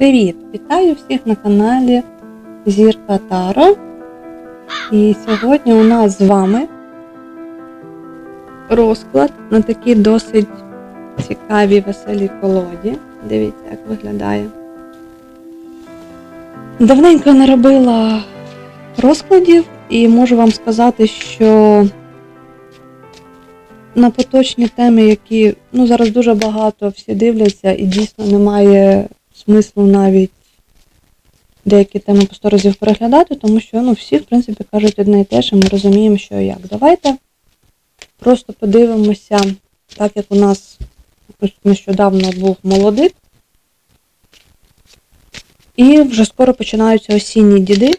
Привіт! Вітаю всіх на каналі Зірка Таро. І сьогодні у нас з вами розклад на такій досить цікавій веселій колоді. Дивіться, як виглядає. Давненько не робила розкладів, і можу вам сказати, що на поточні теми, які ну, зараз дуже багато всі дивляться, і дійсно немає смислу навіть деякі теми по сто разів переглядати, тому що ну, всі, в принципі, кажуть одне і те і ми розуміємо, що і як. Давайте просто подивимося, так як у нас нещодавно був молодик, і вже скоро починаються осінні діди,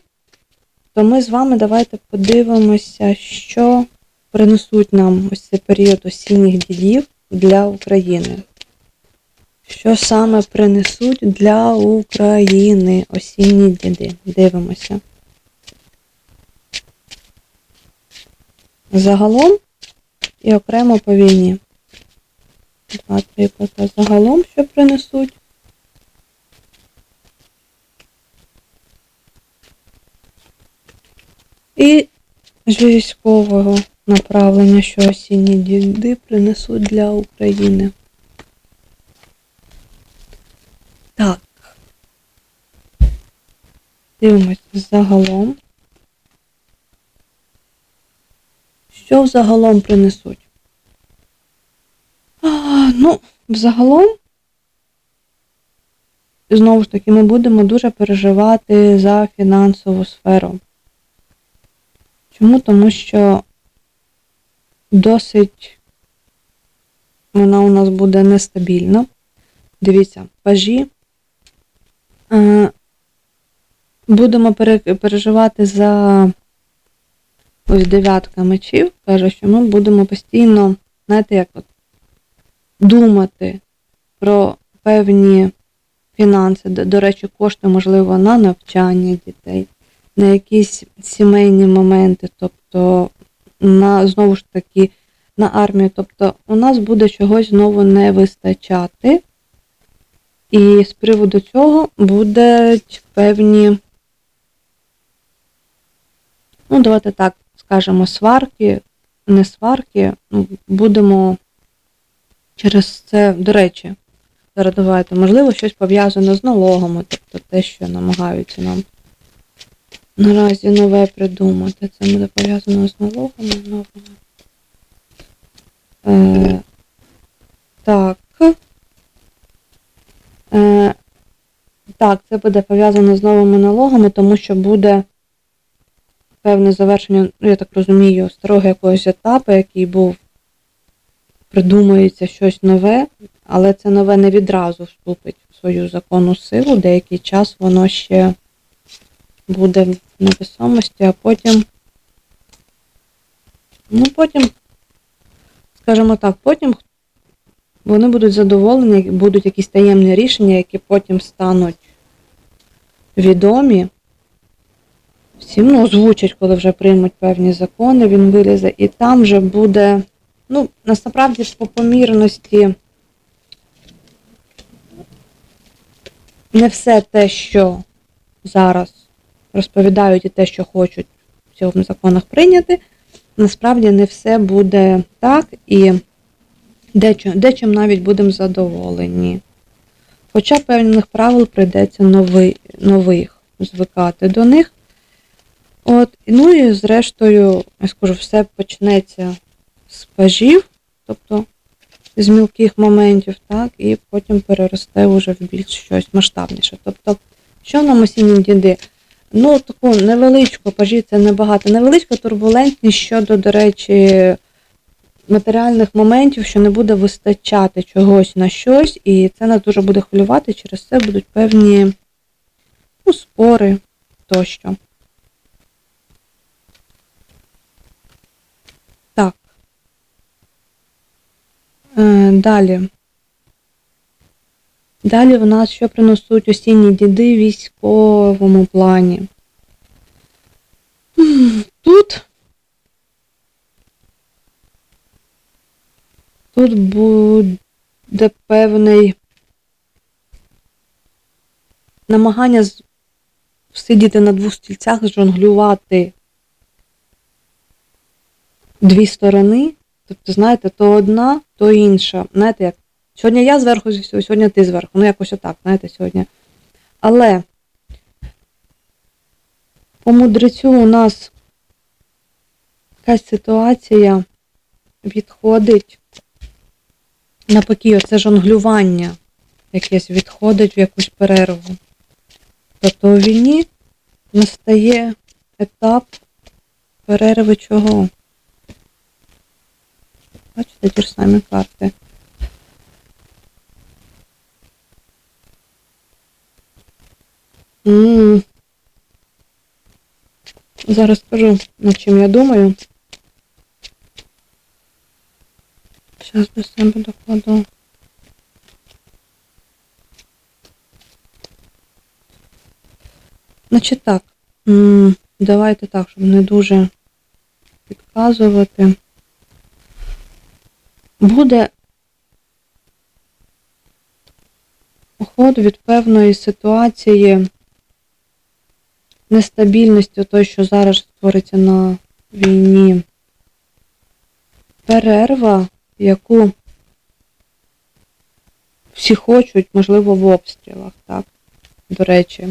то ми з вами давайте подивимося, що принесуть нам ось цей період осінніх дідів для України. Що саме принесуть для України осінні діди? Дивимося. Загалом і окремо по війні. Два, три кота загалом, що принесуть. І з військового направлення, що осінні діди принесуть для України. Так. Дивимось загалом. Що взагалом принесуть? А, ну, взагалом, знову ж таки, ми будемо дуже переживати за фінансову сферу. Чому? Тому що досить вона у нас буде нестабільна. Дивіться, пажі. Е, Будемо переживати за ось дев'ятка мечів. Каже, що ми будемо постійно, знаєте, як от думати про певні фінанси, до речі, кошти, можливо, на навчання дітей, на якісь сімейні моменти, тобто на знову ж таки на армію. Тобто у нас буде чогось знову не вистачати. І з приводу цього будуть певні, ну, давайте так скажемо, сварки, не сварки, ну, будемо через це, до речі, зараз давайте, можливо, щось пов'язане з налогами, тобто те, що намагаються нам наразі нове придумати. Це буде пов'язано з налогами. Е, Так. Е, Так, це буде пов'язано з новими налогами, тому що буде певне завершення, ну, я так розумію, старого якогось етапу, який був, придумується щось нове, але це нове не відразу вступить в свою законну силу, деякий час воно ще буде в невесомості, а потім, ну потім, скажімо так, потім вони будуть задоволені, будуть якісь таємні рішення, які потім стануть відомі. Всім ну, озвучать, коли вже приймуть певні закони, він вилізе, і там вже буде, ну, насправді по помірності не все те, що зараз розповідають і те, що хочуть в цьому законах прийняти, насправді не все буде так і дечим, дечим навіть будемо задоволені. Хоча певних правил прийдеться новий, нових звикати до них. От, Ну і зрештою, я скажу, все почнеться з пажів, тобто з мілких моментів, так, і потім переросте вже в більш щось масштабніше. Тобто, що нам осінні діди? Ну, таку невеличку пажі, це небагато. Невеличка турбулентність щодо, до речі, матеріальних моментів, що не буде вистачати чогось на щось, і це нас дуже буде хвилювати, через це будуть певні ну, спори тощо. Так. Е, Далі. Далі в нас що приносуть осінні діди в військовому плані. Тут Тут буде певний намагання сидіти на двох стільцях, жонглювати дві сторони. Тобто, знаєте, то одна, то інша. Знаєте, як сьогодні я зверху, сьогодні ти зверху. Ну, якось отак, знаєте, сьогодні. Але по мудрецю у нас якась ситуація відходить навпаки, оце жонглювання якесь відходить в якусь перерву. Тобто у війні настає етап перерви чого? Бачите, ті ж самі карти. м Зараз скажу, над чим я думаю. Зараз до себе докладу. Значить так, давайте так, щоб не дуже підказувати. Буде уход від певної ситуації нестабільності, той, що зараз створиться на війні. Перерва, яку всі хочуть, можливо, в обстрілах, так, до речі.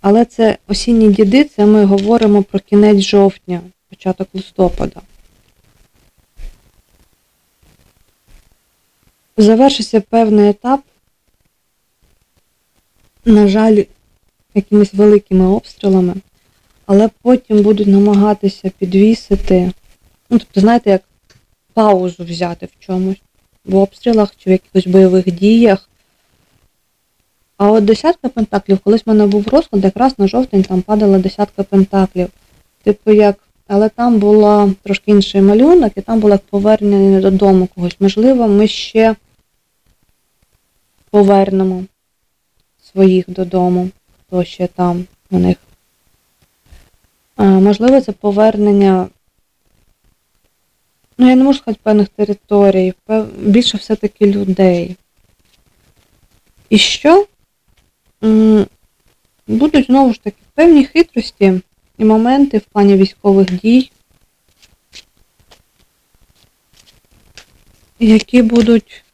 Але це осінні діди, це ми говоримо про кінець жовтня, початок листопада. Завершився певний етап, на жаль, якимись великими обстрілами, але потім будуть намагатися підвісити, ну, тобто, знаєте, як паузу взяти в чомусь, в обстрілах чи в якихось бойових діях. А от десятка пентаклів, колись в мене був розклад, якраз на жовтень там падала десятка пентаклів. Типу як, але там була трошки інший малюнок, і там було як повернення додому когось. Можливо, ми ще повернемо своїх додому, хто ще там у них. Можливо, це повернення. Ну, я не можу сказати певних територій, пев... більше все-таки людей. І що? Будуть знову ж таки певні хитрості і моменти в плані військових дій, які будуть.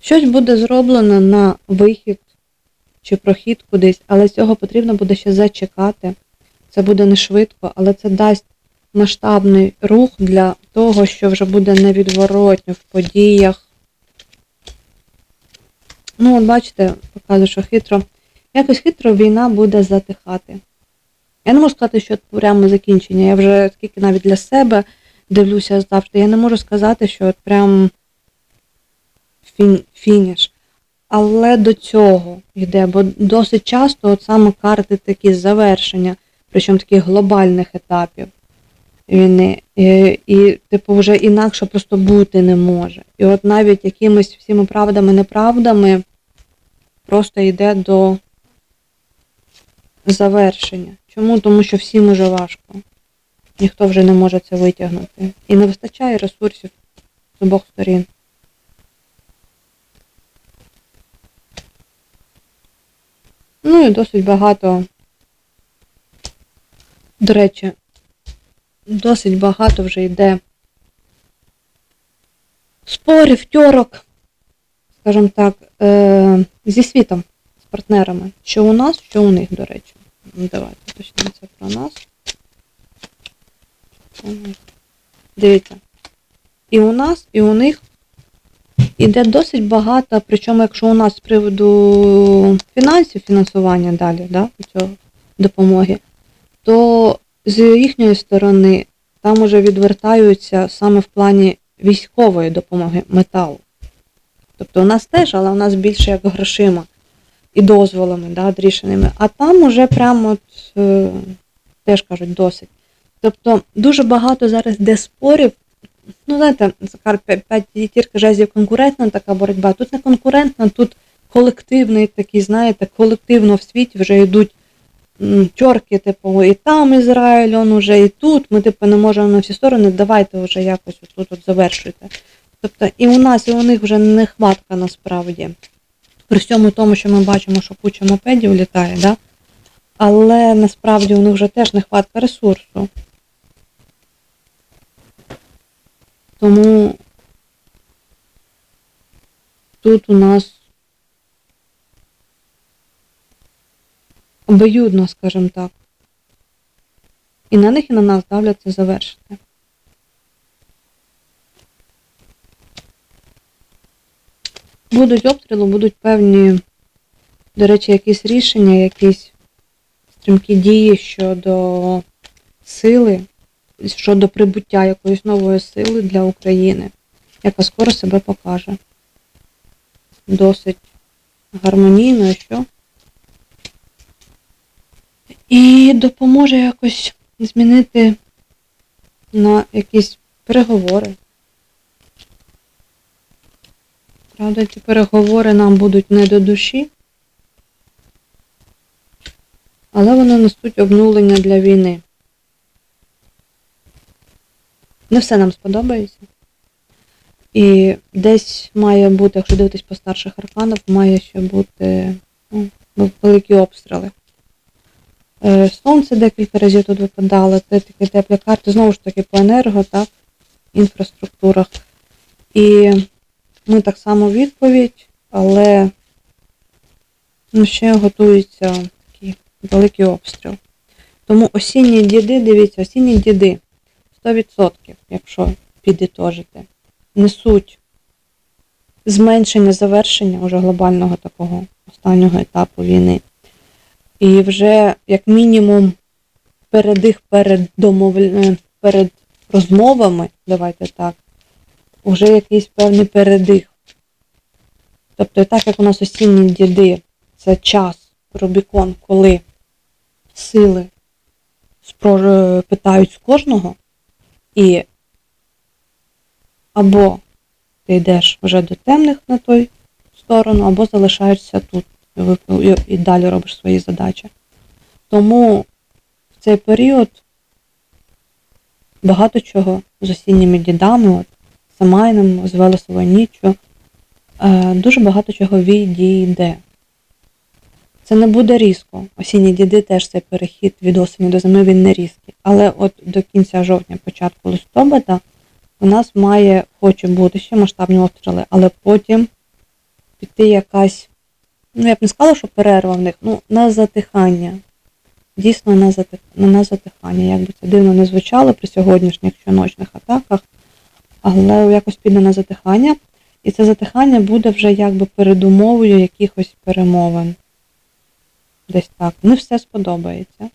Щось буде зроблено на вихід чи прохід кудись, але цього потрібно буде ще зачекати. Це буде не швидко, але це дасть масштабний рух для того, що вже буде невідворотньо в подіях. Ну, от бачите, показую, що хитро. Якось хитро війна буде затихати. Я не можу сказати, що прямо закінчення. Я вже скільки навіть для себе дивлюся завжди. Я не можу сказати, що от прям фін- фініш. Але до цього йде, бо досить часто от саме карти такі завершення, причому таких глобальних етапів війни. І, і, типу, вже інакше просто бути не може. І от навіть якимись всіми правдами, неправдами просто йде до завершення. Чому? Тому що всім уже важко. Ніхто вже не може це витягнути. І не вистачає ресурсів з обох сторін. Ну і досить багато. До речі, досить багато вже йде спорів, тьорок, скажімо так, е- зі світом, з партнерами. Що у нас, що у них, до речі. Ну, Давайте почнемо це про нас. Дивіться. І у нас, і у них іде досить багато, причому якщо у нас з приводу фінансів, фінансування далі, да, цього допомоги, то з їхньої сторони там уже відвертаються саме в плані військової допомоги металу. Тобто у нас теж, але у нас більше як грошима і дозволами, да, рішеними. А там уже прямо от, е, теж кажуть досить. Тобто дуже багато зараз де спорів. Ну, знаєте, Захар, п'ять п'ять тірка жезлів конкурентна така боротьба. Тут не конкурентна, тут колективний такий, знаєте, колективно в світі вже йдуть чорки, типу, і там Ізраїль, он уже і тут. Ми, типу, не можемо на всі сторони, давайте вже якось тут от завершуйте. Тобто і у нас, і у них вже нехватка насправді. При всьому тому, що ми бачимо, що куча мопедів літає, да? але насправді у них вже теж нехватка ресурсу. Тому тут у нас обоюдно, скажімо так. І на них, і на нас давлять це завершити. Будуть обстріли, будуть певні, до речі, якісь рішення, якісь стрімкі дії щодо сили, щодо прибуття якоїсь нової сили для України, яка скоро себе покаже. Досить гармонійно, що? І допоможе якось змінити на якісь переговори. Правда, ці переговори нам будуть не до душі, але вони несуть обнулення для війни. Не все нам сподобається. І десь має бути, якщо дивитись по старших арканах, має ще бути ну, великі обстріли. Е, Сонце декілька разів тут випадало, це такі теплі карти, знову ж таки по енерго, так, інфраструктурах. І ми так само відповідь, але ну, ще готується такий великий обстріл. Тому осінні діди, дивіться, осінні діди 100%, якщо підітожити, несуть зменшення завершення уже глобального такого останнього етапу війни. І вже, як мінімум, перед їх перед, домов... е, перед розмовами, давайте так, вже якийсь певний передих. Тобто, так як у нас осінні діди, це час, Рубікон, коли сили спро... е, питають з кожного, і або ти йдеш вже до темних на той сторону, або залишаєшся тут і далі робиш свої задачі. Тому в цей період багато чого з осінніми дідами, от, Самайном, з Велесовою ніччю, е, дуже багато чого відійде. Це не буде різко. Осінні діди теж цей перехід від осені до зими він не різкий. Але от до кінця жовтня, початку листопада, у нас має, хоче бути ще масштабні обстріли, але потім піти якась, ну я б не сказала, що перерва в них, ну на затихання. Дійсно на, затих... на затихання. Як би це дивно не звучало при сьогоднішніх щоночних атаках, але якось піде на затихання. І це затихання буде вже якби передумовою якихось перемовин. Десь так. Не все сподобається.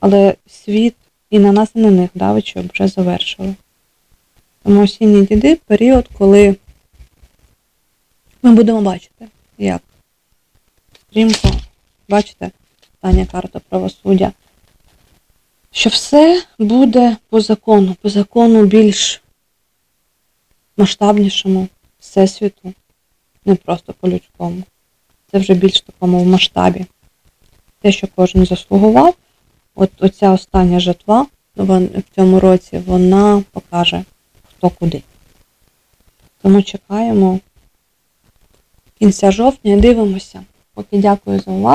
Але світ і на нас, і на них давить, щоб вже завершили. Тому осінні діди період, коли ми будемо бачити, як стрімко, бачите, остання карта правосуддя, що все буде по закону, по закону більш масштабнішому всесвіту, не просто по-людському. Це вже більш такому в масштабі. Те, що кожен заслугував, от оця остання жатва в цьому році, вона покаже, хто куди. Тому чекаємо кінця жовтня і дивимося. Поки дякую за увагу.